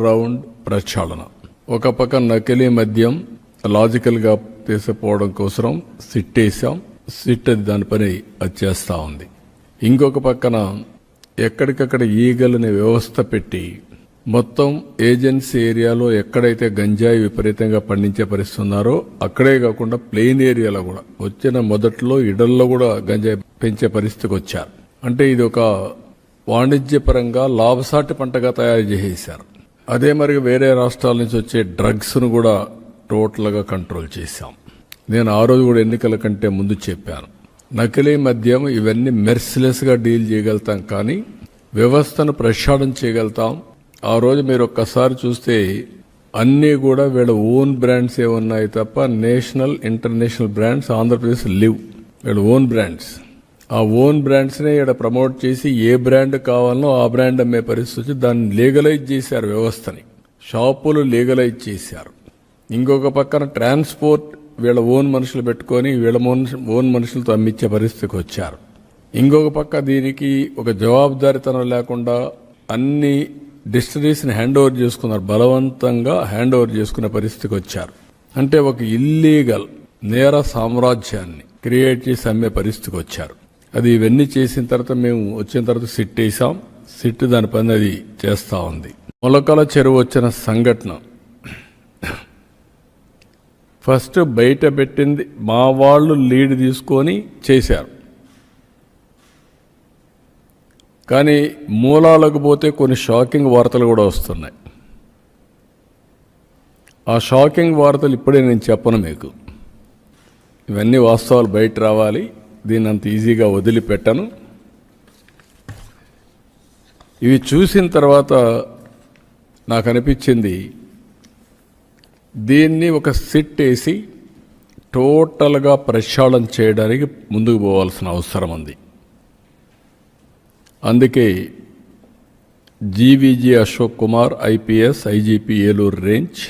Round ప్రక్షాళన ఒక పక్క నకిలీ మద్యం లాజికల్గా తీసుకుపోవడం కోసం సిట్ వేసాం సిట్ అది దాని పని అది చేస్తూ ఉంది ఇంకొక పక్కన ఎక్కడికక్కడ ఈగలని వ్యవస్థ పెట్టి మొత్తం ఏజెన్సీ ఏరియాలో ఎక్కడైతే గంజాయి విపరీతంగా పండించే పరిస్థితి ఉన్నారో అక్కడే కాకుండా ప్లెయిన్ ఏరియాలో కూడా వచ్చిన మొదట్లో ఇడల్లో కూడా గంజాయి పెంచే పరిస్థితికి వచ్చారు అంటే ఇది ఒక వాణిజ్యపరంగా లాభసాటి పంటగా తయారు చేసేశారు అదే మరి వేరే రాష్ట్రాల నుంచి వచ్చే డ్రగ్స్ను కూడా టోటల్గా కంట్రోల్ చేశాం. నేను ఆ రోజు కూడా ఎన్నికల కంటే ముందు చెప్పాను. నకిలీ మద్యం ఇవన్నీ మెర్సిలెస్గా డీల్ చేయగలుగుతాం కానీ వ్యవస్థను ప్రక్షాళన చేయగలుగుతాం. ఆ రోజు మీరు ఒక్కసారి చూస్తే అన్నీ కూడా వీళ్ళ ఓన్ బ్రాండ్స్ ఏ ఉన్నాయి తప్ప national international brands Andhra Pradesh live. వీళ్ళ ఓన్ బ్రాండ్స్. ఆ ఓన్ బ్రాండ్స్ని ఇక్కడ ప్రమోట్ చేసి ఏ బ్రాండ్ కావాలనో ఆ బ్రాండ్ అమ్మే పరిస్థితి దాన్ని లీగలైజ్ చేశారు వ్యవస్థని. షాపులు లీగలైజ్ చేశారు. ఇంకొక పక్కన ట్రాన్స్పోర్ట్ వీళ్ళ ఓన్ మనుషులు పెట్టుకొని వీళ్ళ మనుషు- ఓన్ మనుషులతో అమ్మించే పరిస్థితికి వచ్చారు. ఇంకొక పక్క దీనికి ఒక జవాబుదారితనం లేకుండా అన్ని డిస్టరీస్ని హ్యాండ్ ఓవర్ చేసుకున్నారు. బలవంతంగా హ్యాండ్ ఓవర్ చేసుకునే పరిస్థితికి వచ్చారు. అంటే ఒక ఇల్లీగల్ నేర సామ్రాజ్యాన్ని క్రియేట్ చేసి అమ్మే పరిస్థితికి వచ్చారు. అది ఇవన్నీ చేసిన తర్వాత మేము వచ్చిన తర్వాత సిట్ వేసాం. సిట్ దాని పని అది చేస్తూ ఉంది. మొలకల చెరువు వచ్చిన సంఘటన. ఫస్ట్ బయట పెట్టింది మా వాళ్ళు లీడ్ తీసుకొని చేశారు. కానీ మూలాలకు పోతే కొన్ని షాకింగ్ వార్తలు కూడా వస్తున్నాయి. ఆ షాకింగ్ వార్తలు ఇప్పుడే నేను చెప్పను మీకు. ఇవన్నీ వాస్తవాలు బయట రావాలి. దీన్ని అంత ఈజీగా వదిలిపెట్టను. ఇవి చూసిన తర్వాత నాకు అనిపించింది దీన్ని ఒక సిట్ వేసి టోటల్గా ప్రక్షాళన చేయడానికి ముందుకు పోవాల్సిన అవసరం ఉంది. అందుకే GVG Ashok Kumar IPS IGP Eluru range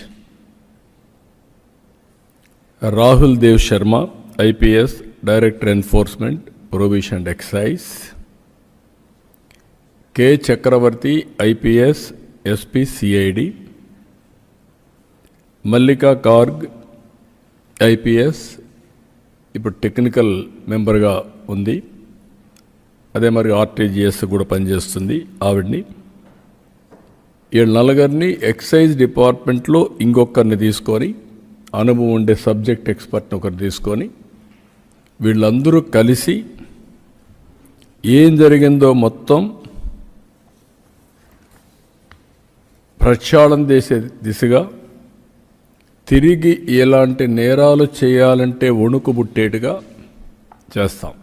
Rahul Dev Sharma IPS director enforcement prohibition and excise. K. Chakravarthi IPS SP CID. Mallika Garg IPS. ఇప్పుడు టెక్నికల్ మెంబర్గా ఉంది. అదే మరి ఆర్టీజీఎస్ కూడా పనిచేస్తుంది ఆవిడ్ని. వీళ్ళ నలుగురిని ఎక్సైజ్ డిపార్ట్మెంట్లో ఇంకొకరిని తీసుకొని అనుభవం ఉండే సబ్జెక్ట్ ఎక్స్పర్ట్ని ఒకరు తీసుకొని వీళ్ళందరూ కలిసి ఏం జరిగిందో మొత్తం ప్రక్షాళన చేసే దిశగా తిరిగి ఎలాంటి నేరాలు చేయాలంటే వణుకు పుట్టేట్టుగా చేస్తాం.